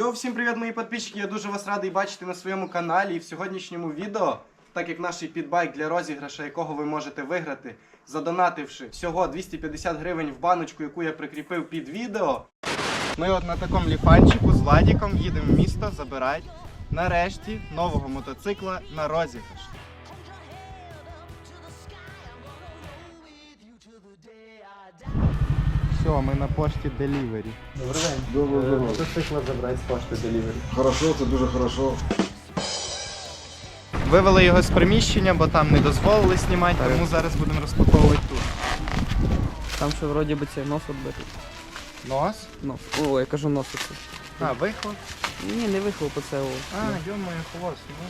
Йоу, всім привіт, мої підписчики. Я дуже вас радий бачити на своєму каналі. І в сьогоднішньому відео, так як наш підбайк для розіграша, якого ви можете виграти, задонативши всього 250 гривень в баночку, яку я прикріпив під відео. Ми от на такому ліфанчику з Владіком їдемо в місто забирати нарешті нового мотоцикла на розіграш. Все, ми на пошті Delivery. Добрий день. Доброго здоров'я. Мотоцикла забрати з пошти Delivery. Хорошо, це дуже хорошо. Вивели його з приміщення, бо там не дозволили знімати, тому зараз будемо розпаковувати тут. Там ще вроді би цей нос відбитий. Нос? Нос. О, я кажу нос оце. А, вихлоп? Ні, не вихлоп оце. О. А, йо-моє, хвост. Ну.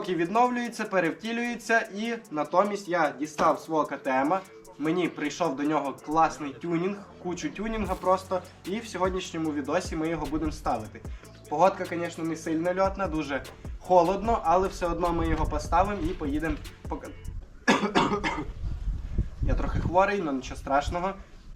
Поки відновлюється, перевтілюється і натомість я дістав свого КТМ. Мені прийшов до нього класний тюнінг, кучу тюнінга просто. І в сьогоднішньому відосі ми його будемо ставити. Погодка, звісно, не сильно льотна, дуже холодно, але все одно ми його поставимо і поїдемо пока. Я трохи хворий, але нічого страшного.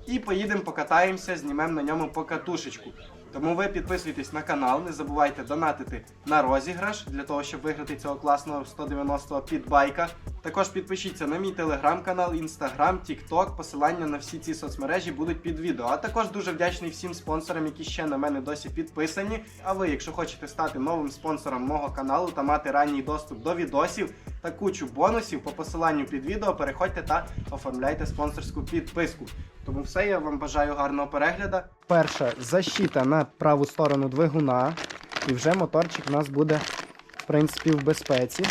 І поїдемо покатаємося, знімемо на ньому покатушечку. Тому ви підписуйтесь на канал, не забувайте донатити на розіграш для того, щоб виграти цього класного 190-го підбайка. Також підпишіться на мій телеграм-канал, інстаграм, тікток. Посилання на всі ці соцмережі будуть під відео. А також дуже вдячний всім спонсорам, які ще на мене досі підписані. А ви, якщо хочете стати новим спонсором мого каналу та мати ранній доступ до відосів та кучу бонусів по посиланню під відео, переходьте та оформляйте спонсорську підписку. Тому все, я вам бажаю гарного перегляду. Перша защита на праву сторону двигуна. І вже моторчик у нас буде, в принципі, в безпеці.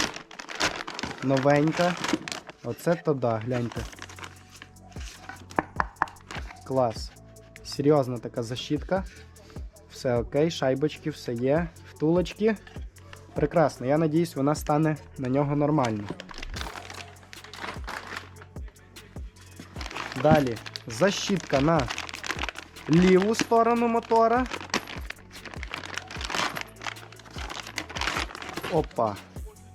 Новенька. Оце то да, гляньте. Клас. Серйозна така защитка. Все окей, шайбочки, все є. Втулочки. Прекрасно. Я надіюсь, вона стане на нього нормально. Далі защитка на ліву сторону мотора. Опа.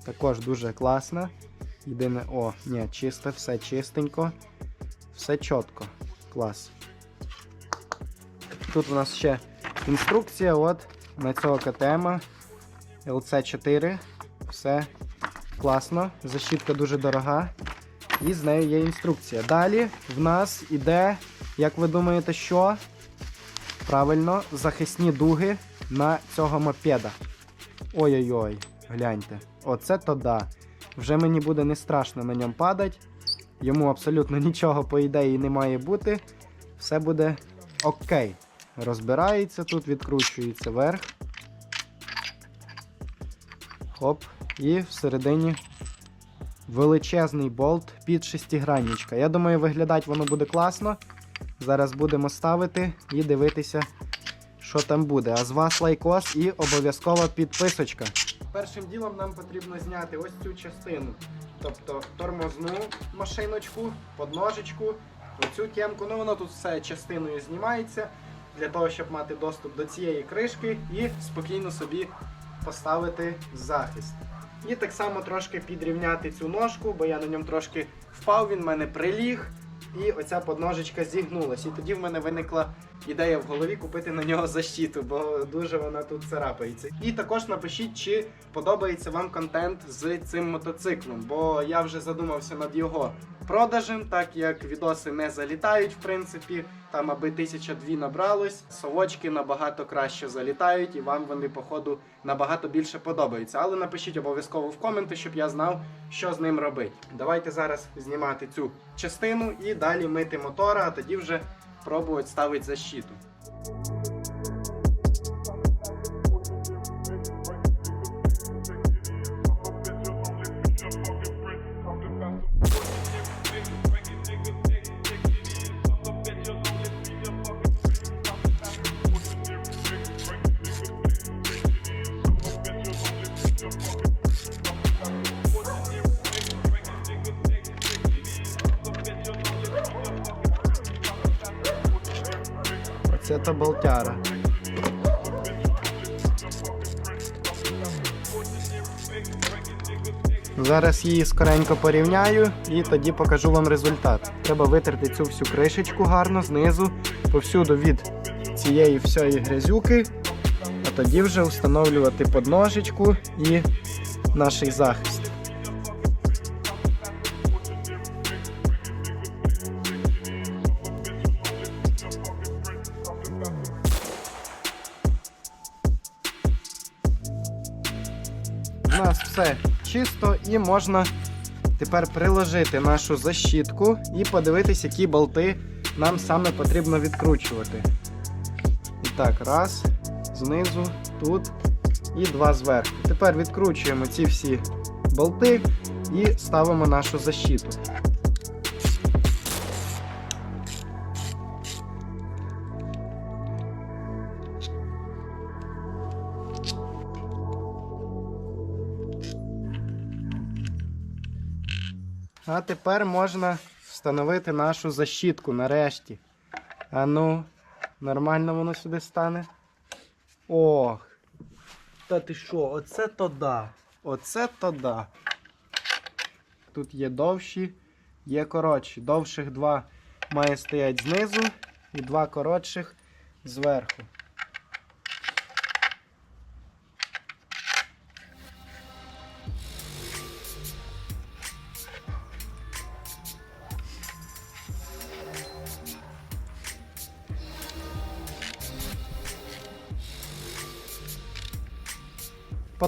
Також дуже класно. Єдине, о, ні, чисто, все чистенько. Все чітко. Клас. Тут у нас ще інструкція от на цього КТМ LC4. Все класно. Защитка дуже дорога. І з нею є інструкція. Далі в нас іде, як ви думаєте, що? Правильно, захисні дуги на цього мопеда. Ой-ой-ой, гляньте. Оце то да. Вже мені буде не страшно на ньому падати. Йому абсолютно нічого, по ідеї, не має бути. Все буде окей. Розбирається тут, відкручується вверх. Хоп. І всередині величезний болт під шестигранничка. Я думаю, виглядати воно буде класно. Зараз будемо ставити і дивитися, що там буде. А з вас лайкос і обов'язкова підписочка. Першим ділом нам потрібно зняти ось цю частину. Тобто тормозну машиночку, подножечку, оцю темку. Ну воно тут все частиною знімається для того, щоб мати доступ до цієї кришки і спокійно собі поставити захист. І так само трошки підрівняти цю ножку, бо я на ньому трошки впав, він в мене приліг. І оця подножечка зігнулась. І тоді в мене виникла ідея в голові купити на нього защиту, бо дуже вона тут царапається. І також напишіть, чи подобається вам контент з цим мотоциклом, бо я вже задумався над його продажем, так як відоси не залітають, в принципі, там аби тисяча дві набралось, совочки набагато краще залітають, і вам вони, походу, набагато більше подобаються. Але напишіть обов'язково в коменти, щоб я знав, що з ним робити. Давайте зараз знімати цю частину і далі мити мотора, а тоді вже пробувати ставити защиту. Оце то болтяра. Зараз її скоренько порівняю і тоді покажу вам результат. Треба витерти цю всю кришечку гарно знизу, повсюду від цієї всієї грязюки, а тоді вже встановлювати подножечку і наш захист. І можна тепер приложити нашу защітку і подивитись, які болти нам саме потрібно відкручувати. І так, раз, знизу, тут і два зверху. Тепер відкручуємо ці всі болти і ставимо нашу защиту. А тепер можна встановити нашу защітку нарешті. А ну, нормально воно сюди стане. Ох. Та ти що, оце то да. Оце то да. Тут є довші, є коротші. Довших два має стоять знизу і два коротших зверху.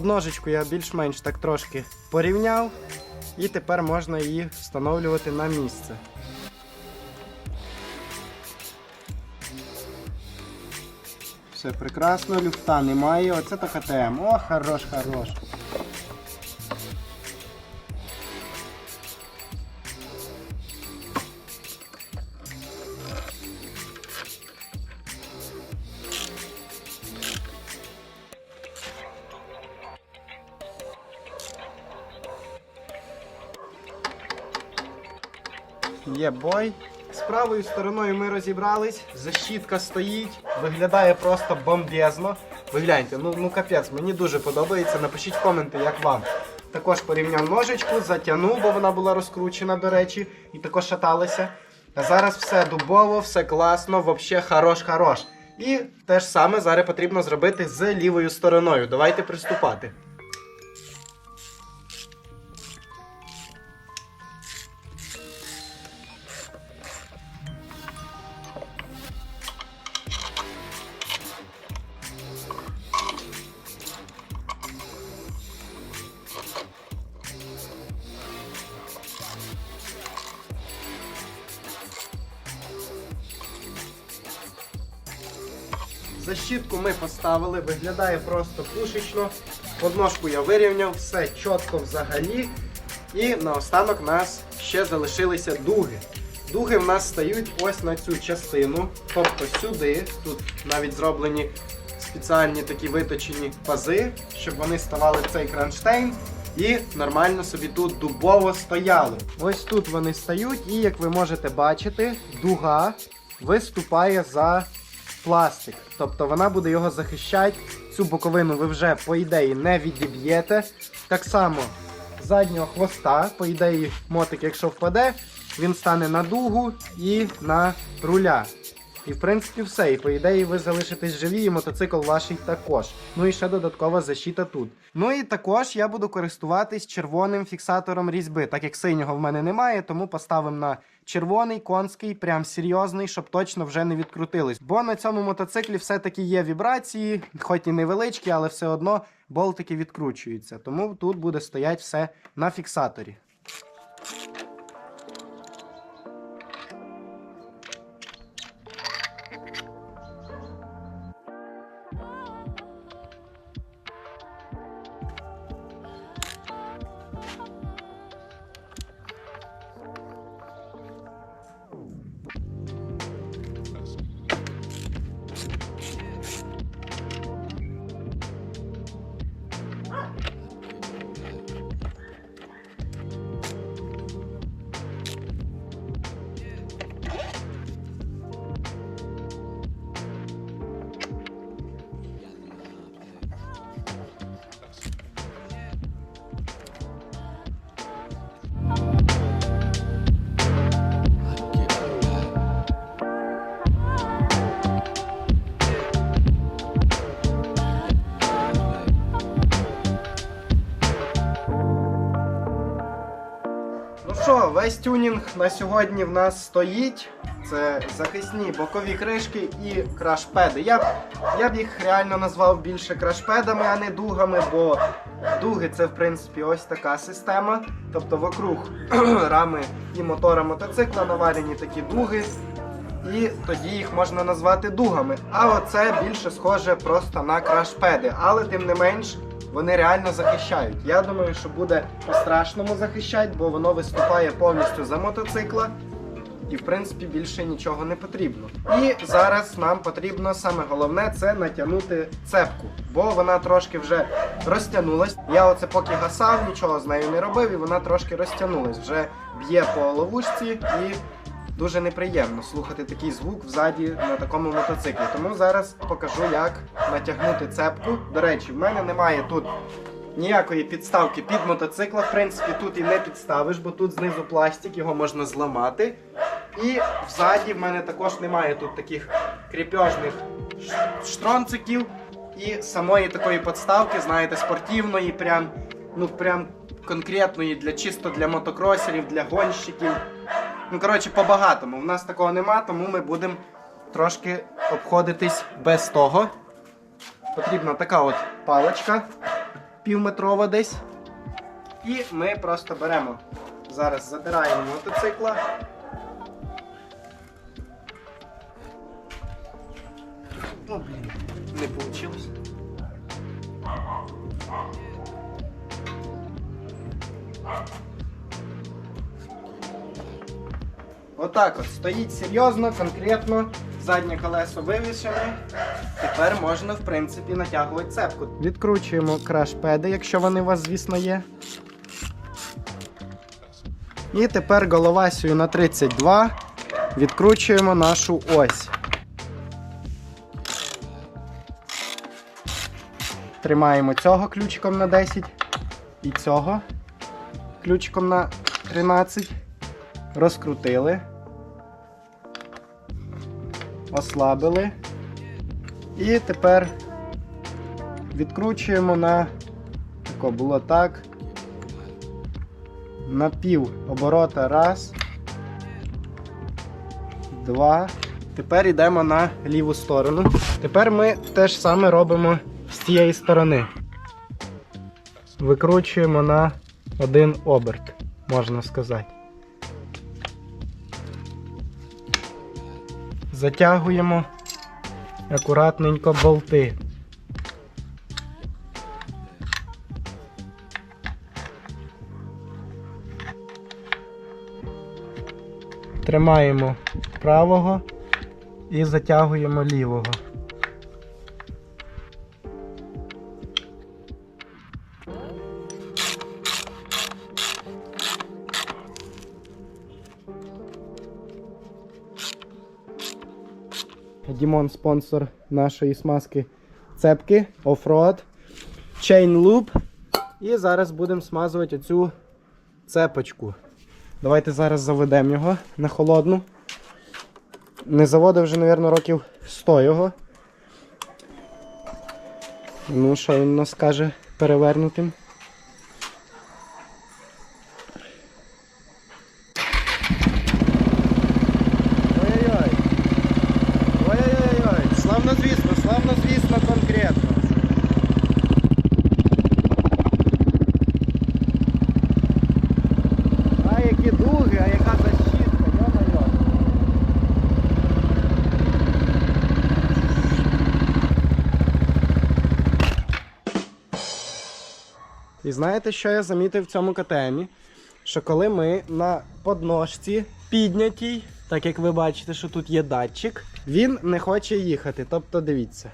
Подножечку я більш-менш так трошки порівняв, і тепер можна її встановлювати на місце. Все прекрасно, люфта немає. Оце то КТМ. О, хорош, хорош. Є бой. З правою стороною ми розібрались, защітка стоїть, виглядає просто бомбезно. Ви гляньте, ну, ну капець, мені дуже подобається. Напишіть коменти, як вам. Також порівняв ножичку, затягнув, бо вона була розкручена, до речі, і також шаталася. А зараз все дубово, все класно, взагалі хорош-хорош. І те ж саме зараз потрібно зробити з лівою стороною. Давайте приступати. Поставили, виглядає просто пушечно. Подножку я вирівняв, все чітко взагалі. І наостанок у нас ще залишилися дуги. Дуги в нас стають ось на цю частину, тобто сюди. Тут навіть зроблені спеціальні такі виточені пази, щоб вони ставали в цей кронштейн. І нормально собі тут дубово стояли. Ось тут вони стають, і як ви можете бачити, дуга виступає за пластик. Тобто вона буде його захищати. Цю боковину ви вже, по ідеї, не відіб'єте. Так само заднього хвоста, по ідеї, мотик, якщо впаде, він стане на дугу і на руля. І в принципі все. І по ідеї ви залишитесь живі, і мотоцикл ваш також. Ну і ще додаткова защита тут. Ну і також я буду користуватись червоним фіксатором різьби, так як синього в мене немає, тому поставимо на червоний, конський, прям серйозний, щоб точно вже не відкрутились. Бо на цьому мотоциклі все-таки є вібрації, хоч і невеличкі, але все одно болтики відкручуються. Тому тут буде стоять все на фіксаторі. Весь тюнінг на сьогодні в нас стоїть. Це захисні бокові кришки і крашпеди. Я б, я б їх реально назвав більше крашпедами, а не дугами, бо дуги це в принципі ось така система. Тобто вокруг рами і мотора мотоцикла наварені такі дуги. І тоді їх можна назвати дугами. А оце більше схоже просто на крашпеди. Але тим не менш, вони реально захищають. Я думаю, що буде по-страшному захищати, бо воно виступає повністю за мотоцикла. І в принципі більше нічого не потрібно. І зараз нам потрібно саме головне це натягнути цепку, бо вона трошки вже розтягнулась. Я оце поки гасав, нічого з нею не робив, і вона трошки розтягнулась. Вже б'є по ловушці і дуже неприємно слухати такий звук взаді на такому мотоциклі. Тому зараз покажу, як натягнути цепку. До речі, в мене немає тут ніякої підставки під мотоцикла. В принципі, тут і не підставиш, бо тут знизу пластик, його можна зламати. І взаді в мене також немає тут таких кріпежних штронциків і самої такої подставки, знаєте, спортивної, прям, ну прям конкретної для чисто для мотокросерів, для гонщиків. Ну, коротше, по-багатому. У нас такого нема, тому ми будемо трошки обходитись без того. Потрібна така от паличка півметрова десь. І ми просто беремо. Зараз задираємо мотоцикла. О, блін, не вийшло. Отак от стоїть серйозно, конкретно. Заднє колесо вивішене. Тепер можна, в принципі, натягувати цепку. Відкручуємо краш-педи, якщо вони у вас, звісно, є. І тепер головасію на 32 відкручуємо нашу ось. Тримаємо цього ключиком на 10 і цього ключиком на 13. Розкрутили. Ослабили. І тепер відкручуємо на тако було так. На пів оборота. Раз. Два. Тепер йдемо на ліву сторону. Тепер ми те ж саме робимо з цієї сторони. Викручуємо на один оберт, можна сказати. Затягуємо акуратненько болти. Тримаємо правого і затягуємо лівого. Дімон спонсор нашої смазки цепки Offroad Chain Loop. І зараз будемо смазувати оцю цепочку. Давайте зараз заведемо його на холодну. Не заводив вже, мабуть, років 100 його. Ну, що він нас каже перевернутим? Ой-ой-ой. Ой-ой-ой. Славно звісно, славно звісно конкретно. А які дуги, а яка защитка, йо-моє. І знаєте, що я замітив в цьому КТМі? Що коли ми на подножці піднятій, так як ви бачите, що тут є датчик, він не хоче їхати. Тобто дивіться.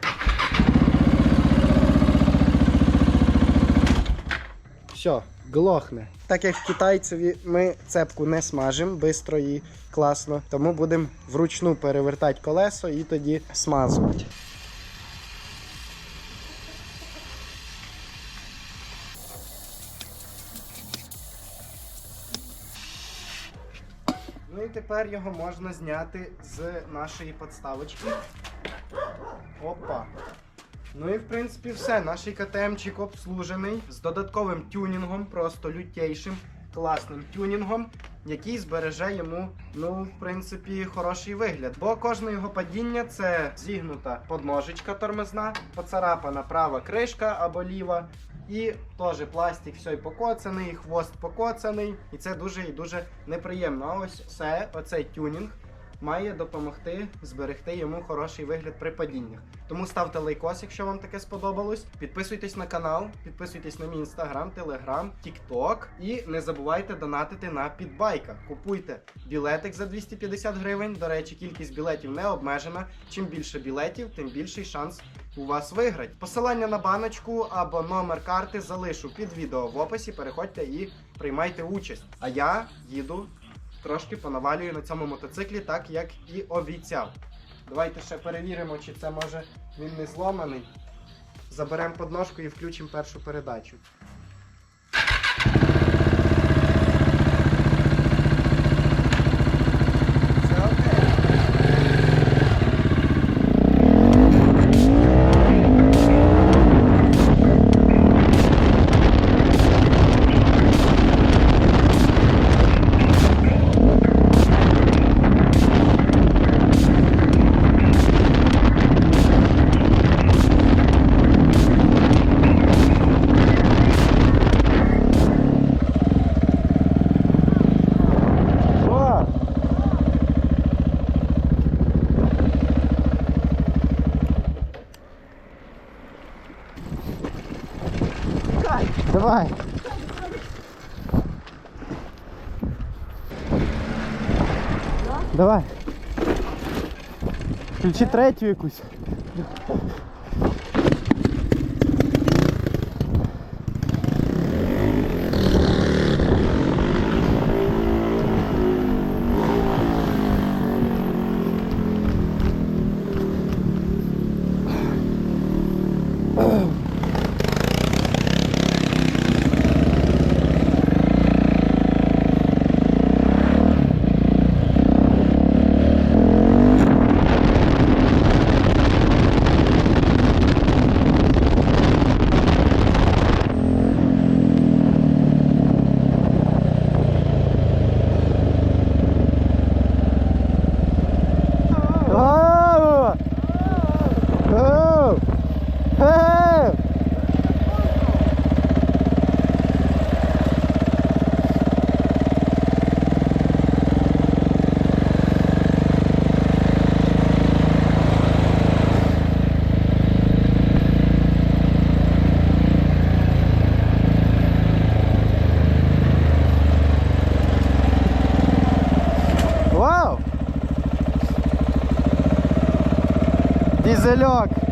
Все, глохне. Так як китайцеві ми цепку не смажимо швидко і класно, тому будемо вручну перевертати колесо і тоді смазувати. Тепер його можна зняти з нашої подставочки. Опа. Ну і в принципі все. Наш КТМчик обслужений з додатковим тюнінгом, просто лютейшим, класним тюнінгом, який збереже йому, ну, в принципі, хороший вигляд. Бо кожне його падіння це зігнута подножечка тормозна, поцарапана права кришка або ліва. І теж пластик все й покоцаний, хвост покоцаний, і це дуже і дуже неприємно. А ось це оцей тюнінг має допомогти зберегти йому хороший вигляд при падіннях. Тому ставте лайкос, якщо вам таке сподобалось. Підписуйтесь на канал, підписуйтесь на мій інстаграм, телеграм, тікток. І не забувайте донатити на підбайка. Купуйте білетик за 250 гривень. До речі, кількість білетів не обмежена. Чим більше білетів, тим більший шанс у вас виграти. Посилання на баночку або номер карти залишу під відео в описі. Переходьте і приймайте участь. А я їду трошки понавалюю на цьому мотоциклі, так як і обіцяв. Давайте ще перевіримо, чи це може він не зломаний. Заберемо подножку і включимо першу передачу. Все окей. О! Давай. Давай. Включи третю якусь. Вау! Дизельок!